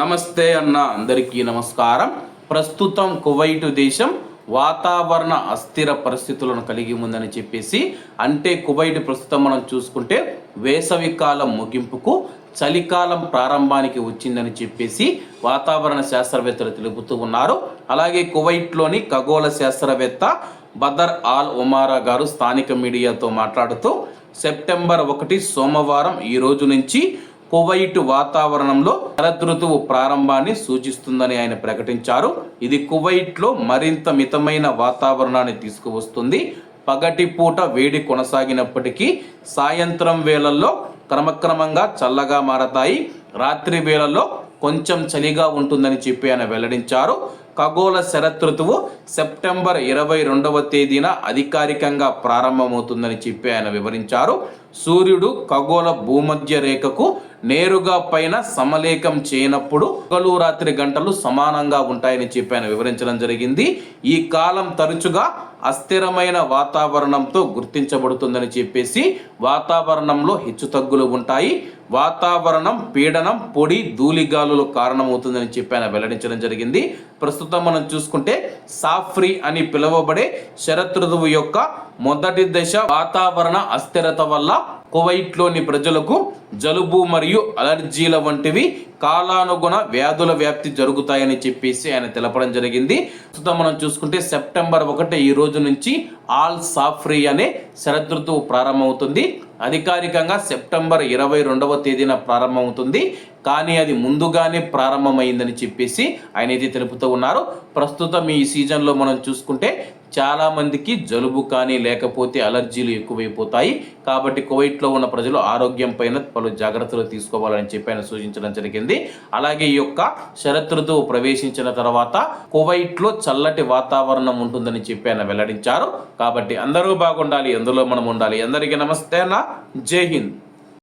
నమస్తే అన్న అందరికీ నమస్కారం. ప్రస్తుతం కువైటు దేశం వాతావరణ అస్థిర పరిస్థితులను కలిగి ఉందని చెప్పేసి అంటే కువైట్ ప్రస్తుతం మనం చూసుకుంటే వేసవి కాలం ముగింపుకు చలికాలం ప్రారంభానికి వచ్చిందని చెప్పేసి వాతావరణ శాస్త్రవేత్తలు తెలుపుతూ ఉన్నారు. అలాగే కువైట్లోని ఖగోళ శాస్త్రవేత్త బదర్ ఆల్ ఒమారా గారు స్థానిక మీడియాతో మాట్లాడుతూ సెప్టెంబర్ ఒకటి సోమవారం ఈ రోజు నుంచి కువైట్ వాతావరణంలో శరదృతువు ప్రారంభాన్ని సూచిస్తుందని ఆయన ప్రకటించారు. ఇది కువైట్లో మరింత మితమైన వాతావరణాన్ని తీసుకువస్తుంది. పగటి పూట వేడి కొనసాగినప్పటికీ సాయంత్రం వేళల్లో క్రమక్రమంగా చల్లగా మారతాయి. రాత్రి వేళల్లో కొంచెం చలిగా ఉంటుందని చెప్పి ఆయన వెల్లడించారు. ఖగోళ శరదృతువు సెప్టెంబర్ ఇరవై రెండవ తేదీన అధికారికంగా ప్రారంభమవుతుందని చెప్పి ఆయన వివరించారు. సూర్యుడు ఖగోళ భూమధ్య రేఖకు నేరుగా పైన సమలేఖం చేయనప్పుడు పగలు రాత్రి గంటలు సమానంగా ఉంటాయని చెప్పాను వివరించడం జరిగింది. ఈ కాలం తరచుగా అస్థిరమైన వాతావరణంతో గుర్తించబడుతుందని చెప్పేసి వాతావరణంలో హెచ్చుతగ్గులు ఉంటాయి. వాతావరణం పీడనం పొడి ధూళిగాలులు కారణమవుతుందని చెప్పి ఆయన వెల్లడించడం జరిగింది. ప్రస్తుతం మనం చూసుకుంటే సాఫ్రీ అని పిలువబడే శరదృతువు యొక్క మొదటి దశ వాతావరణ అస్థిరత వల్ల కువైట్లోని ప్రజలకు జలుబు మరియు అలర్జీల వంటివి కాలానుగుణ వ్యాధుల వ్యాప్తి జరుగుతాయని చెప్పేసి ఆయన తెలపడం జరిగింది. ప్రస్తుతం మనం చూసుకుంటే సెప్టెంబర్ ఒకటి ఈ రోజు నుంచి ఆల్ సాఫ్రీ అనే శరదృతువు ప్రారంభమవుతుంది. అధికారికంగా సెప్టెంబర్ ఇరవై రెండవ తేదీన ప్రారంభమవుతుంది. కానీ అది ముందుగానే ప్రారంభమైందని చెప్పేసి ఆయన అయితే తెలుపుతూ ఉన్నారు. ప్రస్తుతం ఈ సీజన్లో మనం చూసుకుంటే చాలామందికి జలుబు కానీ లేకపోతే అలర్జీలు ఎక్కువైపోతాయి. కాబట్టి కువైట్లో ఉన్న ప్రజలు ఆరోగ్యం పైన పలు జాగ్రత్తలు తీసుకోవాలని చెప్పి ఆయన సూచించడం జరిగింది. అలాగే ఈ యొక్క శరదృతువు ప్రవేశించిన తర్వాత కువైట్లో చల్లటి వాతావరణం ఉంటుందని చెప్పి ఆయన వెల్లడించారు. కాబట్టి అందరూ బాగుండాలి అందులో మనం ఉండాలి. అందరికీ నమస్తే నా జై హింద్.